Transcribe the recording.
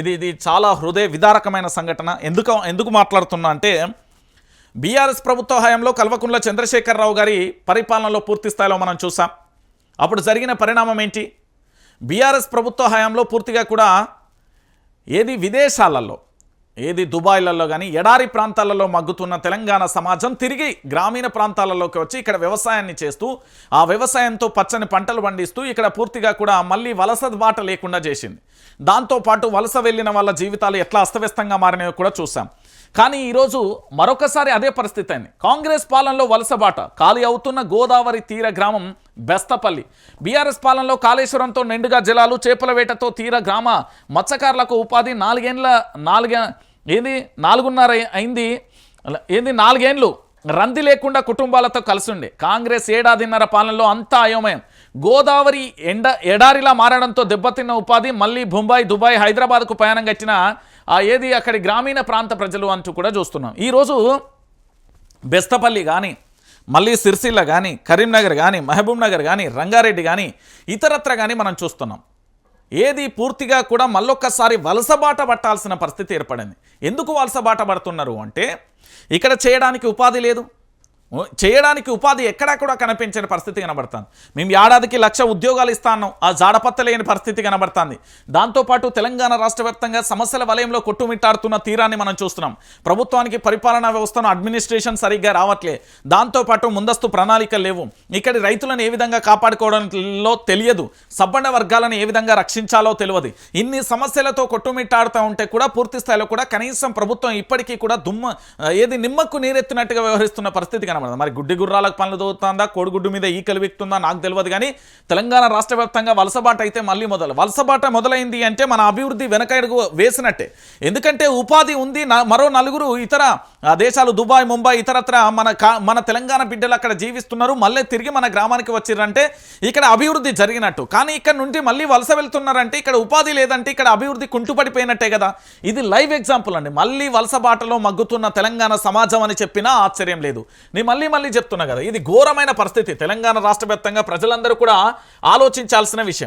ఇది ఇది చాలా హృదయ విదారకమైన సంఘటన. ఎందుకు ఎందుకు మాట్లాడుతున్నా అంటే బీఆర్ఎస్ ప్రభుత్వ హయాంలో కల్వకుంట్ల చంద్రశేఖరరావు గారి పరిపాలనలో పూర్తి స్థాయిలో మనం చూసాం. అప్పుడు జరిగిన పరిణామం ఏంటి? బీఆర్ఎస్ ప్రభుత్వ హయాంలో పూర్తిగా కూడా ఏది విదేశాలలో ఏది దుబాయ్లలో కానీ ఎడారి ప్రాంతాలలో మగ్గుతున్న తెలంగాణ సమాజం తిరిగి గ్రామీణ ప్రాంతాలలోకి వచ్చి ఇక్కడ వ్యవసాయాన్ని చేస్తూ ఆ వ్యవసాయంతో పచ్చని పంటలు పండిస్తూ ఇక్కడ పూర్తిగా కూడా మళ్ళీ వలస బాట లేకుండా చేసింది. దాంతోపాటు వలస వెళ్ళిన వాళ్ళ జీవితాలు ఎట్లా అస్తవ్యస్తంగా మారినాయో కూడా చూసాం. కానీ ఈరోజు మరొకసారి అదే పరిస్థితి అయింది. కాంగ్రెస్ పాలనలో వలస బాట ఖాళీ అవుతున్న గోదావరి తీర గ్రామం బెస్తపల్లి. బీఆర్ఎస్ పాలనలో కాళేశ్వరంతో నిండుగా జలాలు చేపల వేటతో తీర గ్రామ మత్స్యకారులకు ఉపాధి నాలుగేండ్ల నాలుగే ఏంది? నాలుగున్నర అయింది. ఏంది? నాలుగేండ్లు. రంది లేకుండా కుటుంబాలతో కలిసి ఉండే కాంగ్రెస్ ఏడాదిన్నర పాలనలో అంతా అయోమయం. గోదావరి ఎండ ఎడారిలా మారడంతో దెబ్బతిన్న ఉపాధి మళ్ళీ బొంబాయి దుబాయ్ హైదరాబాద్కు ప్రయాణం కట్టిన ఆ ఏది అక్కడి గ్రామీణ ప్రాంత ప్రజలు అంటూ కూడా చూస్తున్నాం. ఈరోజు బెస్తపల్లి కానీ మళ్ళీ సిరిసిల్ల కానీ కరీంనగర్ కానీ మహబూబ్ నగర్ కానీ రంగారెడ్డి కానీ ఇతరత్ర కానీ మనం చూస్తున్నాం. ఏది పూర్తిగా కూడా మళ్ళొక్కసారి వలసబాట పట్టాల్సిన పరిస్థితి ఏర్పడింది. ఎందుకు వలసబాట పడుతున్నారు అంటే ఇక్కడ చేయడానికి ఉపాధి లేదు. చేయడానికి ఉపాధి ఎక్కడా కూడా కనిపించని పరిస్థితి కనబడుతుంది. మేము ఏడాదికి లక్ష ఉద్యోగాలు ఇస్తాను ఆ జాడపత్త లేని పరిస్థితి కనబడుతుంది. దాంతోపాటు తెలంగాణ రాష్ట్ర వ్యాప్తంగా సమస్యల వలయంలో కొట్టుమిట్టాడుతున్న తీరాన్ని మనం చూస్తున్నాం. ప్రభుత్వానికి పరిపాలనా వ్యవస్థను అడ్మినిస్ట్రేషన్ సరిగ్గా రావట్లే. దాంతోపాటు ముందస్తు ప్రణాళికలు లేవు. ఇక్కడి రైతులను ఏ విధంగా కాపాడుకోవడంలో తెలియదు. సబ్బండ వర్గాలను ఏ విధంగా రక్షించాలో తెలియదు. ఇన్ని సమస్యలతో కొట్టుమిట్టాడుతూ ఉంటే కూడా పూర్తి స్థాయిలో కూడా కనీసం ప్రభుత్వం ఇప్పటికీ కూడా దుమ్మ ఏది నిమ్మకు నీరెత్తినట్టుగా వ్యవహరిస్తున్న పరిస్థితి కనబడదు. మరి గుడ్డి గుర్రాలకు పనులు దోగుతుందా కోడిగుడ్డు మీద ఈకలు విక్తుందా? నాకు తెలియదు కానీ తెలంగాణ రాష్ట్ర వ్యాప్తంగా వలసబాట అయితే మళ్ళీ మొదలు. వలసబాట మొదలైంది అంటే మన అభివృద్ధి వెనకడుగు వేసినట్టే. ఎందుకంటే ఉపాధి ఉంది మరో నలుగురు ఇతర దేశాలు దుబాయ్ ముంబై ఇతరత్ర మన మన తెలంగాణ బిడ్డలు అక్కడ జీవిస్తున్నారు. మళ్ళీ తిరిగి మన గ్రామానికి వచ్చిర్రంటే ఇక్కడ అభివృద్ధి జరిగినట్టు. కానీ ఇక్కడ నుండి మళ్ళీ వలస వెళ్తున్నారంటే ఇక్కడ ఉపాధి లేదంటే ఇక్కడ అభివృద్ధి కుంటుపడిపోయినట్టే కదా. ఇది లైవ్ ఎగ్జాంపుల్ అండి. మళ్ళీ వలస బాటలో మగ్గుతున్న తెలంగాణ సమాజం అని చెప్పినా ఆశ్చర్యం లేదు. నేను మళ్ళీ మళ్ళీ చెప్తున్నా కదా ఇది ఘోరమైన పరిస్థితి. తెలంగాణ రాష్ట్ర వ్యాప్తంగా ప్రజలందరూ కూడా ఆలోచించాల్సిన విషయం.